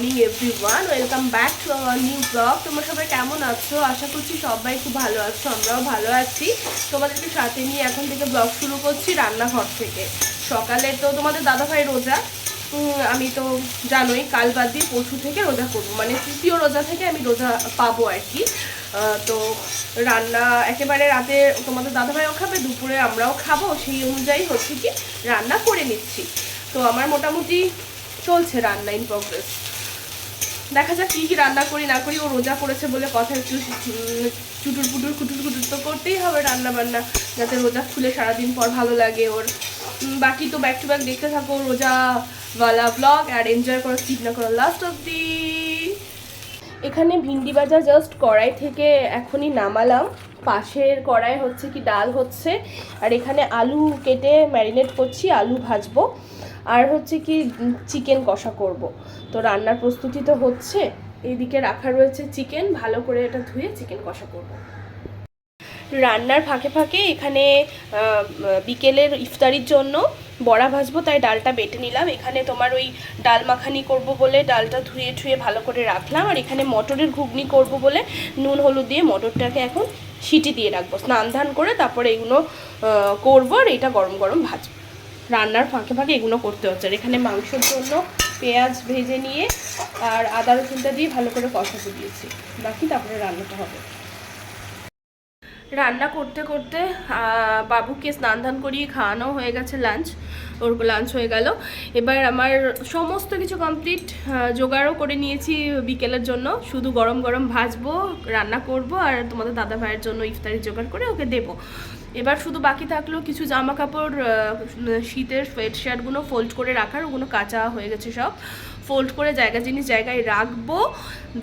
Morning everyone welcome back to our new blog তোমরা সবাই কেমন আছো? আশা করছি সবাই খুব ভালো আছো, আমরাও ভালো আছি। তোমাদেরকে সাথে নিয়ে এখন থেকে ব্লগ শুরু করছি রান্নাঘর থেকে। সকালে তো তোমাদের দাদাভাই রোজা। আমি তো জানোই, কাল বাদ দিয়ে পরশু থেকে রোজা করব। মানে তৃতীয় রোজা থেকে আমি রোজা পাবো আর কি। তো রান্না একেবারে রাতে তোমাদের দাদাভাইও খাবে, দুপুরে আমরাও খাব। সেই অনুযায়ী হচ্ছে কি, রান্না করে নিচ্ছি। তো আমার মোটামুটি চলছে রান্না ইন প্রগ্রেস দেখা যাক কী কী রান্না করি, না করি, ও রোজা করেছে বলে কথা একটু চুটুর পুটুর কুটুর কুটুর তো করতেই হবে রান্না বান্না যাতে রোজা খুলে সারাদিন পর ভালো লাগে ওর। বাকি তো ব্যাক টু ব্যাক দেখতে থাকো, রোজাওয়ালা ব্লগ আর এনজয় করো স্কিপ না করো লাস্ট অব দি এখানে ভিন্ডি ভাজা জাস্ট কড়াই থেকে এখনই নামালাম। পাশের কড়াই হচ্ছে কি, ডাল হচ্ছে। আর এখানে আলু কেটে ম্যারিনেট করছি, আলু ভাজবো। আর হচ্ছে কি চিকেন কষা করব। তো রান্নার প্রস্তুতি তো হচ্ছে, এইদিকে রাখা রয়েছে চিকেন ভালো করে এটা ধুয়ে চিকেন কষা করব। রান্নার ফাঁকে ফাঁকে এখানে বিকেলের ইফতারির জন্য বড়া ভাজবো, তাই ডালটা বেটে নিলাম। এখানে তোমার ওই ডাল মাখানি করব বলে ডালটা ধুয়ে ঠুয়ে ভালো করে রাখলাম। আর এখানে মটরের ঘুগনি করব বলে নুন, হলুদ দিয়ে মটরটাকে এখন সিটি দিয়ে রাখব। স্নান ধান করে তারপরে এগুলো করব, আর এটা গরম গরম ভাজবো। রান্নার ফাঁকে ফাঁকে এগুলো করতে হচ্ছে। আর এখানে মাংসের জন্য পেঁয়াজ ভেজে নিয়ে আর আদা রসুনটা দিয়ে ভালো করে কষাতে দিয়েছি। বাকি তারপরে রান্নাটা হবে। রান্না করতে করতে বাবুকে স্নান ধান করিয়ে খাওয়ানো হয়ে গেছে লাঞ্চ ওর লাঞ্চ হয়ে গেল। এবার আমার সমস্ত কিছু কমপ্লিট জোগাড়ও করে নিয়েছি বিকেলের জন্য। শুধু গরম গরম ভাজবো, রান্না করব আর তোমাদের দাদা ভাইয়ের জন্য ইফতারি জোগাড় করে ওকে দেবো। এবার শুধু বাকি থাকল কিছু জামা কাপড় শীতের সোয়েট শার্টগুলো ফোল্ড করে রাখার, ওগুলো কাঁচা হয়ে গেছে সব। ফোল্ড করে জায়গা জিনিস জায়গায় রাখব।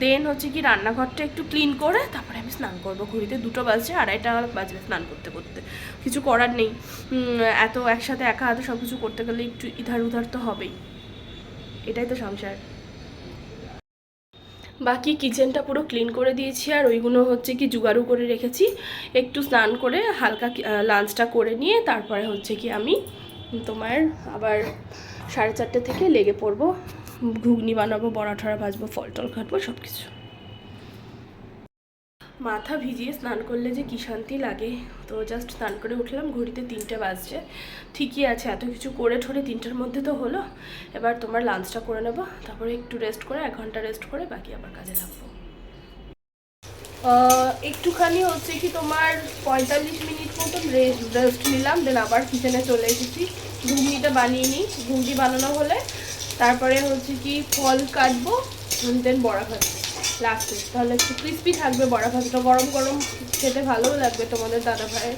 দেন হচ্ছে কি রান্নাঘরটা একটু ক্লিন করে তারপরে আমি স্নান করব। ঘড়িতে দুটো বাজছে, আড়াইটা বাজবে স্নান করতে করতে। কিছু করার নেই। এত একসাথে একা হাতে সব কিছু করতে গেলে একটু ইধার উধার তো হবেই। এটাই তো সংসার। বাকি কিচেনটা পুরো ক্লিন করে দিয়েছি, আর ওইগুলো হচ্ছে কি জুগাড়ু করে রেখেছি। একটু স্নান করে হালকা লাঞ্চটা করে নিয়ে তারপরে হচ্ছে কি আমি তোমার আবার সাড়ে চারটে থেকে লেগে পড়ব, ঘুগনি বানাবো, বড়া ঠড়া ভাজবো ফল টল কাটবো সব কিছু মাথা ভিজিয়ে স্নান করলে যে কী শান্তি লাগে? তো জাস্ট স্নান করে উঠলাম, ঘড়িতে তিনটে বাজছে। ঠিকই আছে, এত কিছু করে ঠরে তিনটের মধ্যে তো হলো। এবার তোমার লাঞ্চটা করে নেব, তারপরে একটু রেস্ট করে, এক ঘণ্টা রেস্ট করে বাকি আবার কাজে লাগবো। একটুখানি হচ্ছে কি তোমার পঁয়তাল্লিশ মিনিট মতন রেস্ট রেস্ট নিলাম দেন আবার কিচেনে চলে এসেছি। ঘুগনিটা বানিয়ে নিই। ঘুগনি বানানো হলে তারপরে হচ্ছে কি ফল কাটবো দেন বড়া ভাজবো। লাস্টে তাহলে একটু ক্রিস্পি থাকবে, বড়া ভাজটা গরম গরম খেতে ভালোও লাগবে তোমাদের দাদা ভাইয়ের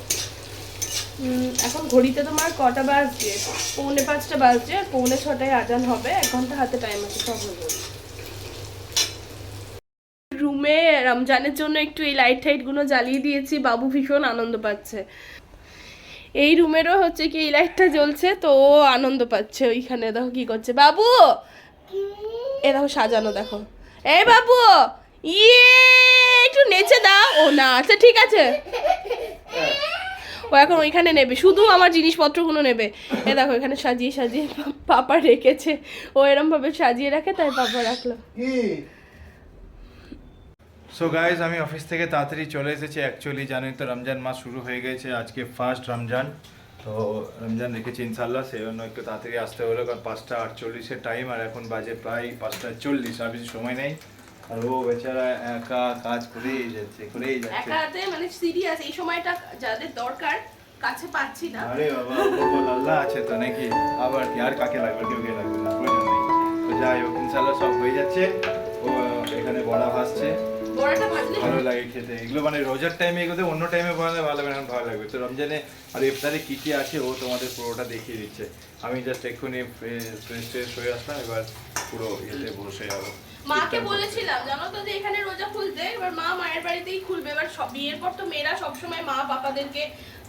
এখন ঘড়িতে তোমার কটা বাজছে? পৌনে পাঁচটা বাজছে, পৌনে ছটায় আজান হবে, এক ঘণ্টা হাতে টাইম আছে, সব হয়ে রুমে রমজানের জন্য একটু এই লাইট টাইটগুলো জ্বালিয়ে দিয়েছি, বাবু ভীষণ আনন্দ পাচ্ছে। এই রুমেরও হচ্ছে কি, এই লাইটটা জ্বলছে, তো আনন্দ পাচ্ছে, ওইখানে দেখো কি করছে। বাবু! এ দেখো সাজানো, দেখো। এই বাবু ইয়ে একটু নেচে দাও। ও না আচ্ছা ঠিক আছে। ও এখন ওইখানে নেবে, শুধু আমার জিনিসপত্রগুলো নেবে। এ দেখো, এখানে সাজিয়ে সাজিয়ে পাপা রেখেছে। ও এরম ভাবে সাজিয়ে রাখে, তাই পাপা রাখল। সো গাইজ আমি অফিস থেকে তাড়াতাড়ি চলে এসেছি। অ্যাকচুয়ালি জানেন তো, রমজান মাস শুরু হয়ে গেছে। আজকে ফার্স্ট রমজান। তো রমজান রেখেছি ইনশাল্লাহ সেই জন্য একটু তাড়াতাড়ি আসতে হলো কারণ পাঁচটা আটচল্লিশের টাইম আর এখন বাজে প্রায় পাঁচটা চল্লিশ আর বেশি সময় নেই। আর ও বেচারা একা কাজ করেই যাচ্ছে করেই যাচ্ছে। একা হাতে মানে সিরিয়াস এই সময়টা যাদের দরকার কাছে পাচ্ছি না। আরে বাবা বল আল্লাহ আছে তো নাকি? আবার কি আর কাকে লাগবে কেউ কে লাগবে না প্রয়োজন নেই। তো যাই হোক ইনশাল্লাহ সব হয়ে যাচ্ছে। ও এখানে বড়া ভাসছে বড়াটা ভাজলে ভালো লাগে খেতে। এগুলো মানে রোজার টাইমে এগুলো অন্য টাইমে বানালে ভালো লাগবে ভালো লাগবে। তো রমজানে আর ইফতারে কি কি আছে? ও তোমাদের পুরোটা দেখিয়ে দিচ্ছে। আমি জাস্ট এক্ষুনি ফ্রেশ হয়ে আসলাম এবার পুরো ইয়েতে বসে যাব। মাকে বলেছিলাম জানো তো যে এখানে রোজা খুলতে এবার মা মায়ের বাড়িতেই খুলবে। এবার সব বিয়ের পর তো মেয়েরা সবসময় মা বাবাদেরকে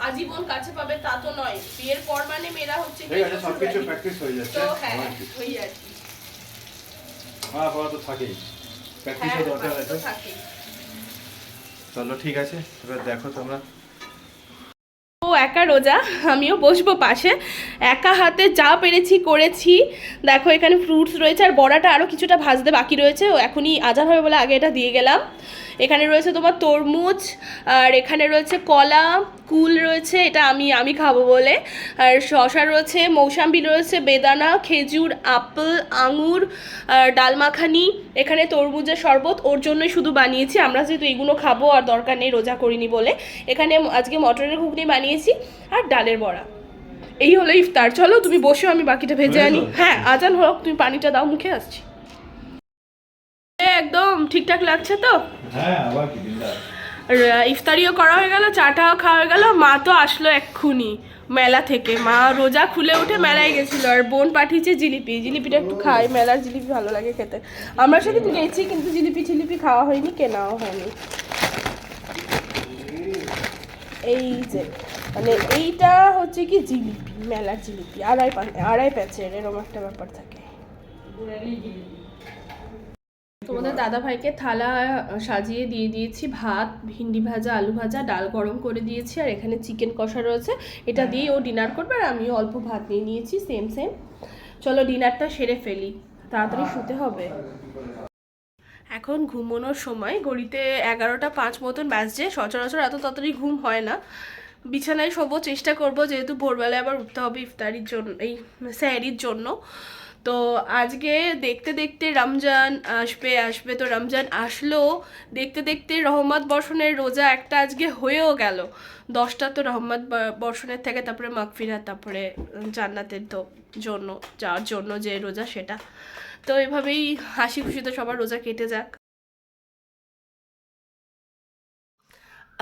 আজীবন কাছে পাবে তা তো নয়। বিয়ের পর মানে মেয়েরা হচ্ছে কি ঠিক আছে সব কিছু শ্বশুরবাড়ি। প্র্যাকটিস হয়ে যাচ্ছে। তো হ্যাঁ আমার কি? ওই আর কি হ্যাঁ পড়া তো থাকেই। হ্যাঁ প্র্যাকটিসও দরকার আছে? চলো ঠিক আছে এবার দেখো তোমরা। ও একা রোজা আমিও বসবো পাশে। একা হাতে যা পেরেছি করেছি। দেখো এখানে ফ্রুটস রয়েছে আর বড়াটা আরও কিছুটা ভাজতে বাকি রয়েছে। ও এখনই আজান হবে বলে আগে এটা দিয়ে গেলাম। এখানে রয়েছে তোমার তরমুজ আর এখানে রয়েছে কলা কুল রয়েছে এটা আমি আমি খাব বলে। আর শশা রয়েছে মৌসাম্বি রয়েছে বেদানা খেজুর আপেল আঙুর আর ডাল মাখানি। এখানে তরমুজের শরবত ওর জন্যই শুধু বানিয়েছি আমরা যেহেতু এগুলো খাব আর দরকার নেই রোজা করিনি বলে। এখানে আজকে মটরের ঘুগনি বানিয়েছি আর ডালের বড়া। এই হলো ইফতার চলো তুমি বসো আমি বাকিটা ভেজে আনি। হ্যাঁ আজান হোক তুমি পানিটা দাও মুখে আসছি। একদম ঠিকঠাক লাগছে তো? হ্যাঁ ইফতারিও করা হয়ে গেল চাটাও খাওয়া হয়ে গেল মা তো আসলো এক্ষুনি মেলা থেকে। মা রোজা খুলে উঠে মেলায় গেছিল আর বোন পাঠিয়েছে জিলিপি। জিলিপিটা একটু খাই মেলার জিলিপি ভালো লাগে খেতে। আমরা সেদিন গেছি কিন্তু জিলিপি টিলিপি খাওয়া হয়নি কেনাও হয়নি। এই যে মানে এইটা হচ্ছে কি জিলিপি মেলার জিলিপি আড়াই পা- আড়াই প্যাচের এরকম একটা ব্যাপার থাকে। তোমাদের দাদা ভাইকে থালা সাজিয়ে দিয়ে দিয়েছি ভাত ভিন্ডি ভাজা আলু ভাজা ডাল গরম করে দিয়েছি আর এখানে চিকেন কষা রয়েছে। এটা দিয়ে ও ডিনার করবে আর আমিও অল্প ভাত নিয়ে নিয়েছি সেম সেম। চলো ডিনারটা সেরে ফেলি। তাড়াতাড়ি শুতে হবে। এখন ঘুমানোর সময় ঘড়িতে এগারোটা পাঁচ মতন বাজছে সচরাচর এত তাড়াতাড়ি ঘুম হয় না। বিছানায় শোবো চেষ্টা করব যেহেতু ভোরবেলায় আবার উঠতে হবে ইফতারির জন্য এই স্যারির জন্য। তো আজকে দেখতে দেখতে রমজান আসবে আসবে তো রমজান আসলো। দেখতে দেখতে রহমত বর্ষণের রোজা একটা আজকে হয়েও গেল। দশটা তো রহমত বর্ষণের থেকে তারপরে মাকফিরা তারপরে জান্নাতের তো জন্য যাওয়ার জন্য যে রোজা সেটা। তো এভাবেই হাসি খুশিতে সবার রোজা কেটে যাক।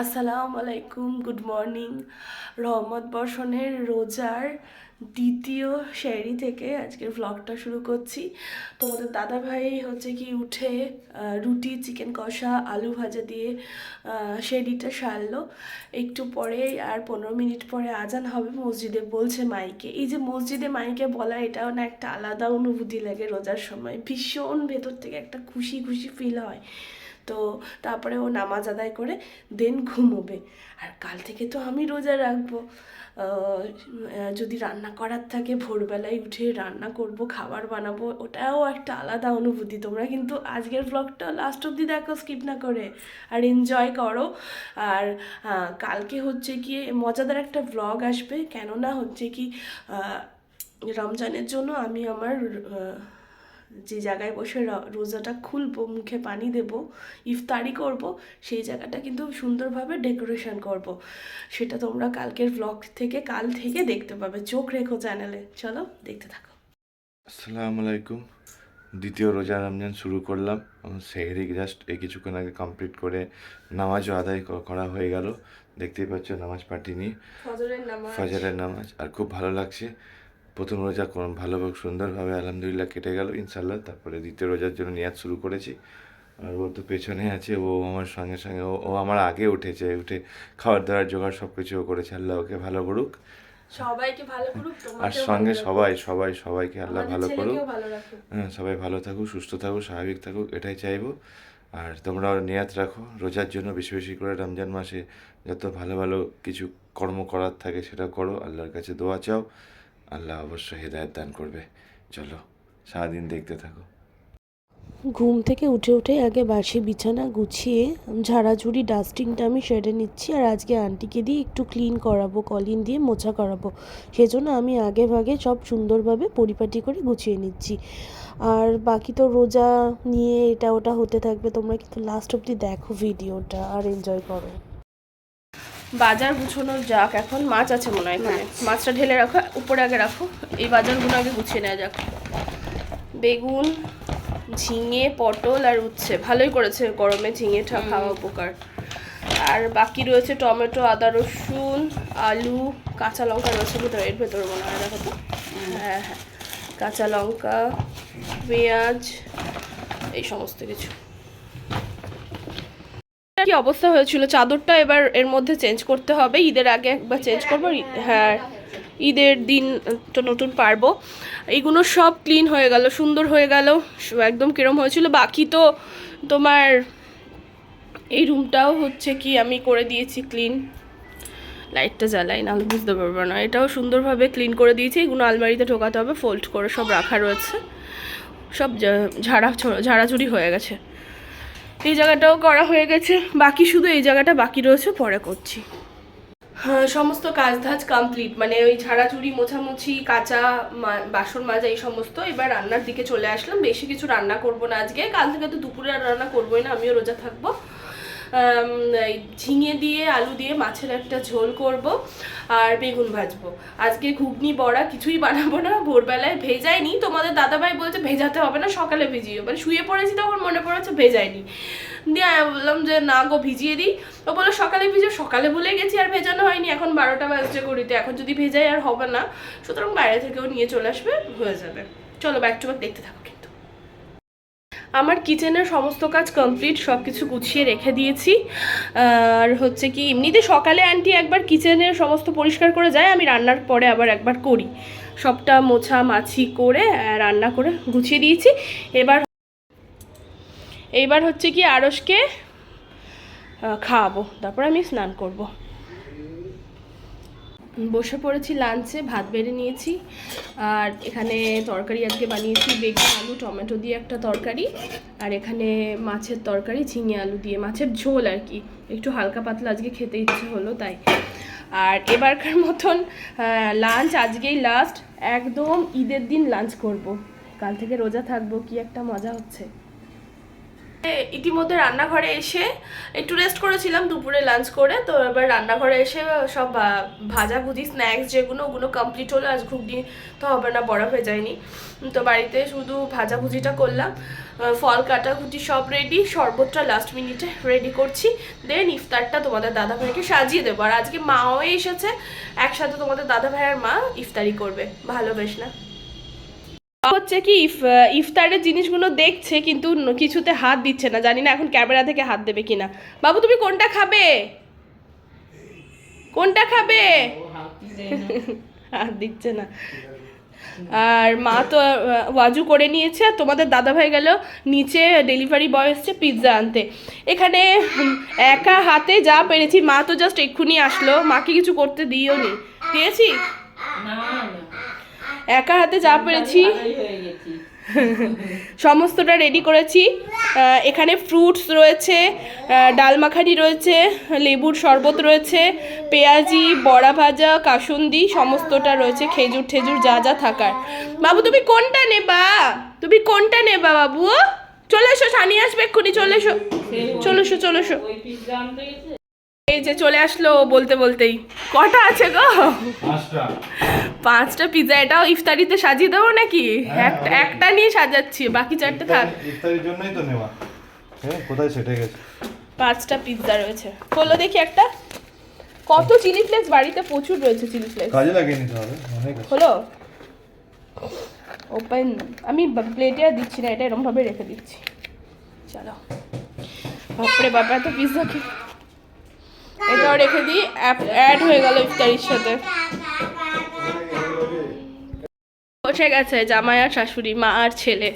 আসসালামু আলাইকুম গুড মর্নিং রহমত বর্ষণের রোজার দ্বিতীয় শেরি থেকে আজকের ভ্লগটা শুরু করছি। তোমাদের দাদা ভাই হচ্ছে কি উঠে রুটি চিকেন কষা, আলু ভাজা দিয়ে শেরিটা সারলো। একটু পরে আর পনেরো মিনিট পরে আজান হবে, মসজিদে বলছে মাইকে। এই যে মসজিদে মাইকে বলা, এটাও না একটা আলাদা অনুভূতি লাগে রোজার সময়। ভীষণ ভেতর থেকে একটা খুশি খুশি ফিল হয়। তো তারপরে ও নামাজ আদায় করে দেন ঘুমোবে। আর কাল থেকে তো আমি রোজা রাখব। যদি রান্না করার থাকে, ভোরবেলায় উঠে রান্না করব, খাবার বানাবো, ওটাও একটা আলাদা অনুভূতি। তোমরা কিন্তু আজকের ব্লগটা লাস্ট অবধি দেখো স্কিপ না করে। আর এনজয় করো। আর কালকে হচ্ছে কি, মজাদার একটা ব্লগ আসবে। কেননা হচ্ছে কি রমজানের জন্য আমি আমার যে জায়গায় বসে রোজাটা খুলবো মুখে পানি দেব ইফতারি করব সেই জায়গাটা কিন্তু সুন্দরভাবে ডেকোরেশন করব। সেটা তোমরা কালকের ব্লগ থেকে কাল থেকে দেখতে পাবে। চোখ রেখো চ্যানেলে। চলো দেখতে থাকো। আসসালামু আলাইকুম। দ্বিতীয় রোজা রমজান শুরু করলাম। সেহরি জাস্ট এই কিছুক্ষণ আগে কমপ্লিট করে নামাজও আদায় করা হয়ে গেল। দেখতেই পাচ্ছ নামাজ পাঠিনি। ফজরের নামাজ। ফজরের নামাজ। আর খুব ভালো লাগছে। প্রথম রোজা কোন ভালো সুন্দরভাবে আলহামদুলিল্লাহ কেটে গেল ইনশাল্লাহ তারপরে দ্বিতীয় রোজার জন্য নিয়াত শুরু করেছি। আর ও তো পেছনে আছে ও আমার সঙ্গে সঙ্গে ও ও আমার আগে উঠেছে উঠে খাবার দাবার জোগাড় সব কিছু ও করেছে। আল্লাহ ওকে ভালো করুক। সবাইকে ভালো করুক আর সঙ্গে সবাই সবাই সবাইকে আল্লাহ ভালো করুক। হ্যাঁ সবাই ভালো থাকুক সুস্থ থাকুক স্বাভাবিক থাকুক এটাই চাইব। আর তোমরাও নিয়াত রাখো রোজার জন্য বেশি বেশি করে রমজান মাসে যত ভালো ভালো কিছু কর্ম করার থাকে সেটা করো আল্লাহর কাছে দোয়া চাও। আল্লাহ অবশ্যই হেদায়ত দান করবে। চলো, সারাদিন দেখতে থাকো। ঘুম থেকে উঠে উঠে আগে বাসি বিছানা গুছিয়ে ঝাড়াঝুড়ি ডাস্টিংটা আমি সেরে নিচ্ছি আর আজকে আন্টিকে দিয়ে একটু ক্লিন করাবো, কলিন দিয়ে মোছা করাবো। সেজন্য আমি আগে ভাগে সব সুন্দরভাবে পরিপাটি করে গুছিয়ে নিচ্ছি। আর বাকি তো রোজা নিয়ে এটা ওটা হতে থাকবে, তোমরা কিন্তু লাস্ট অবধি দেখো ভিডিওটা আর এনজয় করো। বাজার গুছানো যাক এখন মাছ আছে মনে হয় এখানে। মাছটা ঢেলে রাখো উপরে আগে রাখো। এই বাজারগুলো আগে গুছিয়ে নেওয়া যাক। বেগুন ঝিঙে পটল আর উচ্ছে। ভালোই করেছে গরমে ঝিঙেটা খাওয়া উপকার। আর বাকি রয়েছে টমেটো আদা রসুন আলু কাঁচা লঙ্কা রয়েছে ভেতরে এর ভেতরে মনে হয় দেখো তো? হ্যাঁ হ্যাঁ। কাঁচা লঙ্কা পেঁয়াজ এই সমস্ত কিছু। কি অবস্থা হয়েছিল? চাদরটা এবার এর মধ্যে চেঞ্জ করতে হবে। ঈদের আগে একবার চেঞ্জ করব। হ্যাঁ ঈদের দিন তো নতুন পারব। এইগুলো সব ক্লিন হয়ে গেল, সুন্দর হয়ে গেল একদম কিরম হয়েছিল। বাকি তো তোমার এই রুমটাও হচ্ছে কি, আমি করে দিয়েছি ক্লিন লাইটটা জ্বালাই, নাহলে বুঝতে পারব না। এটাও সুন্দরভাবে ক্লিন করে দিয়েছি। এগুলো আলমারিতে ঢোকাতে হবে ফোল্ড করে সব রাখা রয়েছে। সব ঝাড়া ঝাড়াঝুড়ি হয়ে গেছে। এই জায়গাটাও করা হয়ে গেছে। বাকি শুধু এই জায়গাটা, বাকি রয়েছে পরে করছি। হ্যাঁ সমস্ত কাজ ধাজ কমপ্লিট মানে ওই ঝাড়াঝুড়ি মোছামুছি, কাঁচা বাসন মাজা, এই সমস্ত এবার রান্নার দিকে চলে আসলাম। বেশি কিছু রান্না করব না আজকে। কাল থেকে তো দুপুরে রান্না করবোই না, আমিও রোজা থাকব। ঝিঙে দিয়ে, আলু দিয়ে মাছের একটা ঝোল করব আর বেগুন ভাজবো। আজকে ঘুগনি, বড়া কিছুই বানাবো না, ভোরবেলায় ভেজাইনি। তোমাদের দাদাভাই বলছে ভেজাতে হবে না, সকালে ভিজিও মানে শুয়ে পড়েছি তখন মনে পড়েছে ভেজাইনি। দিয়ে বললাম যে, না গো, ভিজিয়ে দিই। ও বলল, সকালে ভিজে। সকালে ভুলে গেছি, আর ভেজানো হয়নি। এখন বারোটা বাজছে করিতে এখন যদি ভেজাই আর হবে না, সুতরাং বাইরে থেকেও নিয়ে চলে আসবে, হয়ে যাবে। চলো ব্যাক টু ব্যাক দেখতে থাকো। আমার কিচেনের সমস্ত কাজ কমপ্লিট সব কিছু গুছিয়ে রেখে দিয়েছি। আর হচ্ছে কি, এমনিতে সকালে আন্টি একবার কিচেনের সমস্ত পরিষ্কার করে যায়, আমি রান্নার পরে আবার একবার করি। সবটা মোছা মাছি করে রান্না করে গুছিয়ে দিয়েছি। এবার এইবার হচ্ছে কি আড়সকে খাওয়াবো। তারপর আমি স্নান করব। বসে পড়েছি লাঞ্চে ভাত বেড়ে নিয়েছি। আর এখানে তরকারি আজকে বানিয়েছি, বেগুন, আলু, টমেটো দিয়ে একটা তরকারি। আর এখানে মাছের তরকারি, ঝিঙে আলু দিয়ে, মাছের ঝোল আর কি। একটু হালকা পাতলা আজকে খেতে ইচ্ছে হলো তাই। আর এবারকার মতন লাঞ্চ আজকেই লাস্ট একদম ঈদের দিন লাঞ্চ করব। কাল থেকে রোজা থাকব, কি একটা মজা হচ্ছে। ইতিমধ্যে রান্নাঘরে এসে একটু রেস্ট করেছিলাম দুপুরে লাঞ্চ করে। তো এবার রান্নাঘরে এসে সব আহ, ভাজাভুজি স্ন্যাক্স যেগুলো ওগুলো কমপ্লিট হলো। আজ ঘুগনি তো হবে না বড় হয়ে যায়নি। তো বাড়িতে শুধু ভাজাভুজিটা করলাম। আহ, ফল কাটাকুটি সব রেডি শরবতটা লাস্ট মিনিটে রেডি করছি। দেন ইফতারটা তোমাদের দাদা ভাইকে সাজিয়ে দেবো। আর আজকে মাও এসেছে একসাথে তোমাদের দাদা ভাইয়ের মা ইফতারি করবে। ভালো বেশ না? হচ্ছে কি, ইফ ইফতারের জিনিসগুলো দেখছে কিন্তু কিছুতে হাত দিচ্ছে না। জানি না এখন ক্যামেরা থেকে হাত দেবে কিনা। বাবু, তুমি কোনটা খাবে? কোনটা খাবে? হাত দিচ্ছে না। আর মা তো ওয়াজু করে নিয়েছে আর তোমাদের দাদাভাই গেল নিচে ডেলিভারি বয় এসছে পিৎজা আনতে। এখানে একা হাতে যা পেরেছি, মা তো জাস্ট এক্ষুনি আসলো। মাকে কিছু করতে দিও নি দিয়েছি না। একা হাতে যা পেরেছি। সমস্তটা রেডি করেছি। এখানে ফ্রুটস রয়েছে ডাল মাখানি রয়েছে লেবুর শরবত রয়েছে পেঁয়াজি বড়া ভাজা কাসুন্দি সমস্তটা রয়েছে খেজুর ঠেজুর যা যা থাকার। বাবু তুমি কোনটা নেবা? তুমি কোনটা নেবা বাবু? চলে এসো সানি আসবে এক্ষুনি চলে এসো। চলে এসো চলে এসো। এই যে চলে আসলো বলতে বলতেই। কটা আছে গো? পাঁচটা। পিৎজা এটাও ইফতারিতে সাজিয়ে দেবো নাকি? হ্যাঁ, একটা একটা নিয়ে সাজাচ্ছি বাকি চারটে থাক। ইফতারির জন্যই তো নেওয়া। হ্যাঁ কোথায় সেটে গেছে? পাঁচটা পিৎজা রয়েছে। খোলো দেখি একটা। কত চিলি ফ্লেক্স বাড়িতে প্রচুর রয়েছে চিলি ফ্লেক্স কাজে লাগিয়ে নিতে হবে অনেক হলো ওপেন আমি প্লেটে আর দিচ্ছি না এটা এরকম ভাবে রেখে দিচ্ছি। চলো। বাপরে বাবা এত পিৎজা কি এটাও রেখে দিই। অ্যাড হয়ে গেল ইফতারির সাথে। বসে গেছে জামাই আর শাশুড়ি, মা আর ছেলে।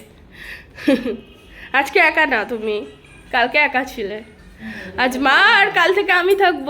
আজকে একা না তুমি, কালকে একা ছিলে। আজ মা আর কাল থেকে আমি থাকব।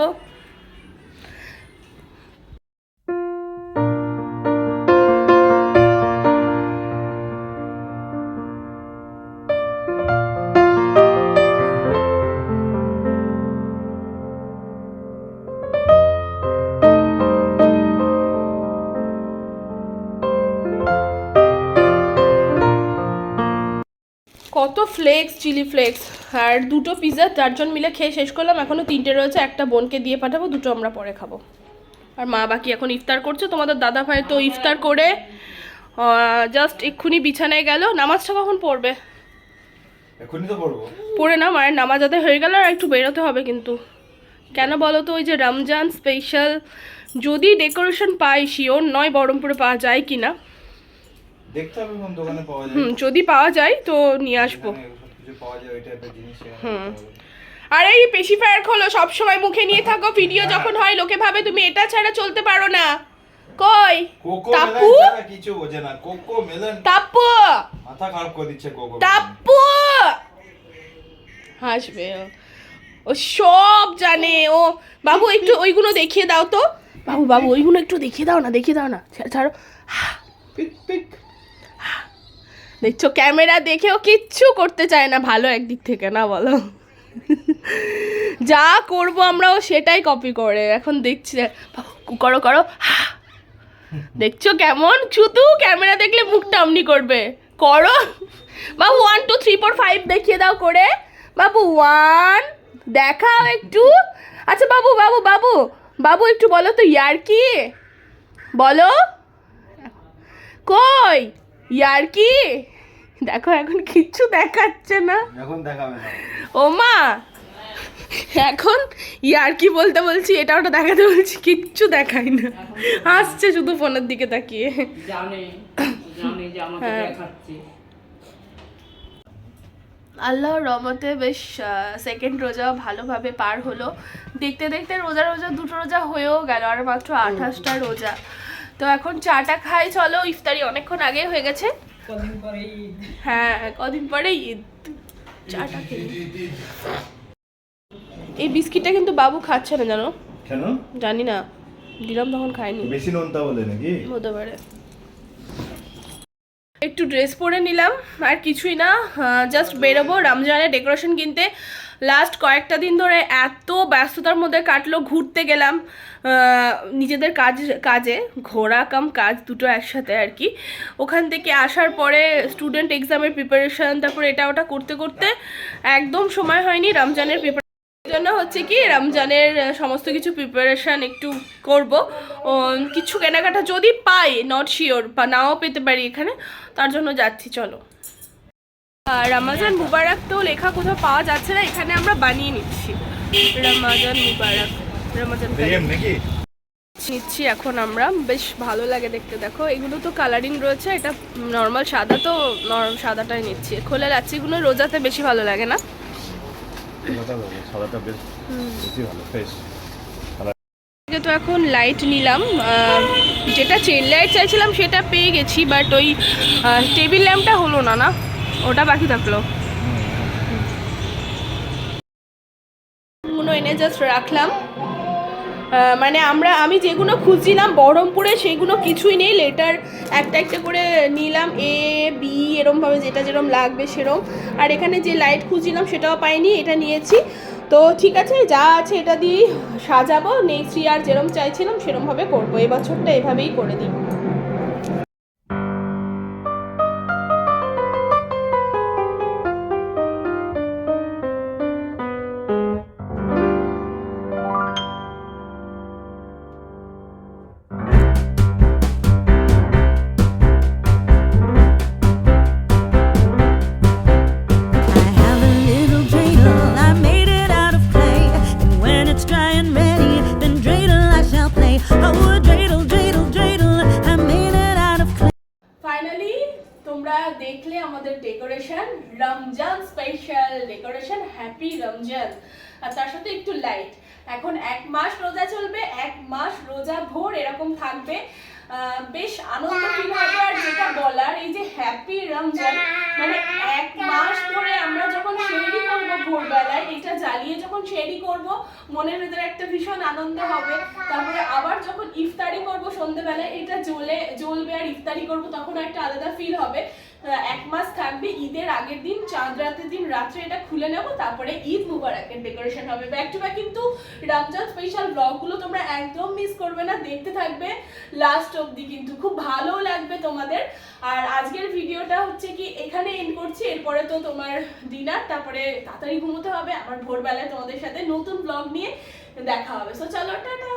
Flakes chilli flakes. আর দুটো পিৎজা চারজন মিলে খেয়ে শেষ করলাম। এখনও তিনটে রয়েছে একটা বোনকে দিয়ে পাঠাবো দুটো আমরা পরে খাব। আর মা বাকি এখন ইফতার করছে তোমাদের দাদা ভাই তো ইফতার করে জাস্ট এক্ষুনি বিছানায় গেল। নামাজটা কখন পড়বে? এখনই তো পড়ব। পড়ে না মায়ের নামাজ আদায় হয়ে গেল আর একটু বেরোতে হবে কিন্তু। কেন বলো তো ওই যে রমজান স্পেশাল যদি ডেকোরেশন পাই শিওর নয় বহরমপুরে পাওয়া যায় কি না দেখতে হবে কোন দোকানে পাওয়া যায়। হুম যদি পাওয়া যায় তো নিয়ে আসব। সবকিছু পাওয়া যায় ওই টাইপের জিনিস হুম। আর এই পেশিফায়ার খোলো সব সময় মুখে নিয়ে থাকো ভিডিও যখন হয় লোকে ভাবে তুমি এটা ছাড়া চলতে পারো না। কই? টাপু? কিছু বোঝে না। কোকো মেলন টাপ্পু মাথা খারাপ করে দিচ্ছে কোকো। টাপ্পু হাসবে। ও। সব জানে। ও বাবু একটু ওইগুলো দেখিয়ে দাও তো। বাবু বাবু ওইগুলো একটু দেখিয়ে দাও না দেখিয়ে দাও না। ছাড়ো। Pick pick. দেখছ, ক্যামেরা দেখেও কিচ্ছু করতে চায় না, ভালো একদিক থেকে, না বলো? যা করব আমরাও সেটাই কপি করে। এখন দেখছি, করো করো দেখছ কেমন? শুধু ক্যামেরা দেখলে মুখটা অমনি করবে। করো। বাবু one two three four five দেখিয়ে দাও করে। বাবু ওয়ান দেখাও একটু। আচ্ছা বাবু বাবু বাবু বাবু, একটু বলো তো ইয়ার কি বলো। কই? ইয়ার কি দেখো এখন কিচ্ছু দেখাচ্ছে না। এখন দেখাবে না। ও মা! এখন ইয়ার কি বলতে বলছি এটা ওটা দেখাতে বলছি কিচ্ছু দেখাই না। আসছে শুধু ফোনের দিকে তাকিয়ে। জানে জানে যে আমাকে হ্যাঁ। দেখাচ্ছে। আল্লাহর রহমতে বেশ সেকেন্ড রোজা ভালোভাবে পার হলো। দেখতে দেখতে রোজা রোজা দুটো রোজা হয়েও গেল আর মাত্র আঠাশটা রোজা। তো এখন চাটা খাই চলো ইফতারি অনেকক্ষণ আগে হয়ে গেছে। কদিন পরে ঈদ। হ্যাঁ কদিন পরে ঈদ। চাটা এই বিস্কিটটা কিন্তু বাবু খাচ্ছে না জানো? কেন? জানি না। দিলাম তখন খাইনি বেশি নোনতা বলে নাকি? হতে পারে। একটু ড্রেস পরে নিলাম আর কিছুই না। জাস্ট বেরোবো রমজানের ডেকোরেশন কিনতে। লাস্ট কয়েকটা দিন ধরে এত ব্যস্ততার মধ্যে কাটলো, ঘুরতে গেলাম নিজেদের কাজ, কাজে, ঘোরা কাম, কাজ দুটো একসাথে আর কি। ওখান থেকে আসার পরে স্টুডেন্ট এক্সামের প্রিপারেশন তারপরে এটা ওটা করতে করতে একদম সময় হয়নি রমজানের প্রিপারেশন জন্য হচ্ছে কি, রমজানের সমস্ত কিছু প্রিপারেশন একটু করব। কিছু কেনাকাটা যদি পাই নট শিওর বা নাও পেতে পারি এখানে, তার জন্য যাচ্ছি, চলো। রমাজান মুবারক তো লেখা কোথাও পাওয়া যাচ্ছে না এখানে আমরা বানিয়ে নিচ্ছি। রমাজান মুবারক রমাজান নিচ্ছি এখন আমরা বেশ ভালো লাগে দেখতে দেখো। এগুলো তো কালারিং রয়েছে এটা নর্মাল সাদা তো নরম সাদাটাই নিচ্ছি। খোলা লাচ্ছিগুলো রোজাতে বেশি ভালো লাগে না? তো এখন লাইট নিলাম যেটা চেন লাইট চাইছিলাম সেটা পেয়ে গেছি বাট ওই টেবিল ল্যাম্পটা হলো না না? ওটা বাকি থাকল। এনে জাস্ট রাখলাম। মানে আমরা, আমি যেগুলো খুঁজছিলাম, বহরমপুরে সেগুলো কিছুই নেই। লেটার একটা একটা করে নিলাম এ বি এরমভাবে যেটা যেরম লাগবে সেরম। আর এখানে যে লাইট খুঁজছিলাম, সেটাও পাইনি, এটা নিয়েছি। তো ঠিক আছে, যা আছে এটা দিয়েই সাজাবো। নেক্সট ইয়ার যেরম চাইছিলাম, সেরমভাবে করব। এবছরটা এভাবেই করে দিই। বেশ আনন্দ কীভাবে আর যেটা বলার, এই যে হ্যাপি রমজান মানে এক মাস ধরে আমরা যখন শেয়ারি করব ভোরবেলায়, এটা জ্বালিয়ে যখন শেয়ারি করব, মনের ভিতরে একটা ভীষণ আনন্দ হবে। তারপরে আবার যখন ইফতারি করব সন্ধ্যেবেলায় এটা জ্বলে, জ্বলবে আর ইফতারি করব, তখন একটা আলাদা ফিল হবে। এক মাস থাকবে, ঈদের আগের দিন, চাঁদ রাতের দিন, রাত্রে এটা খুলে নেব, তারপরে ঈদ মুবারকের ডেকোরেশন হবে। ব্যাক টু ব্যাক কিন্তু রমজান স্পেশাল ব্লগগুলো তোমরা একদম মিস করবে না, দেখতে থাকবে। লাস্ট অবধি কিন্তু খুব ভালো লাগবে তোমাদের। আর আজকের ভিডিওটা হচ্ছে কি, এখানে এন্ড করছি, এরপরে তো তোমার ডিনার তারপরে তাড়াতাড়ি ঘুমোতে হবে, আবার ভোরবেলায় তোমাদের সাথে নতুন ব্লগ নিয়ে দেখা হবে। সো চলো টাটা!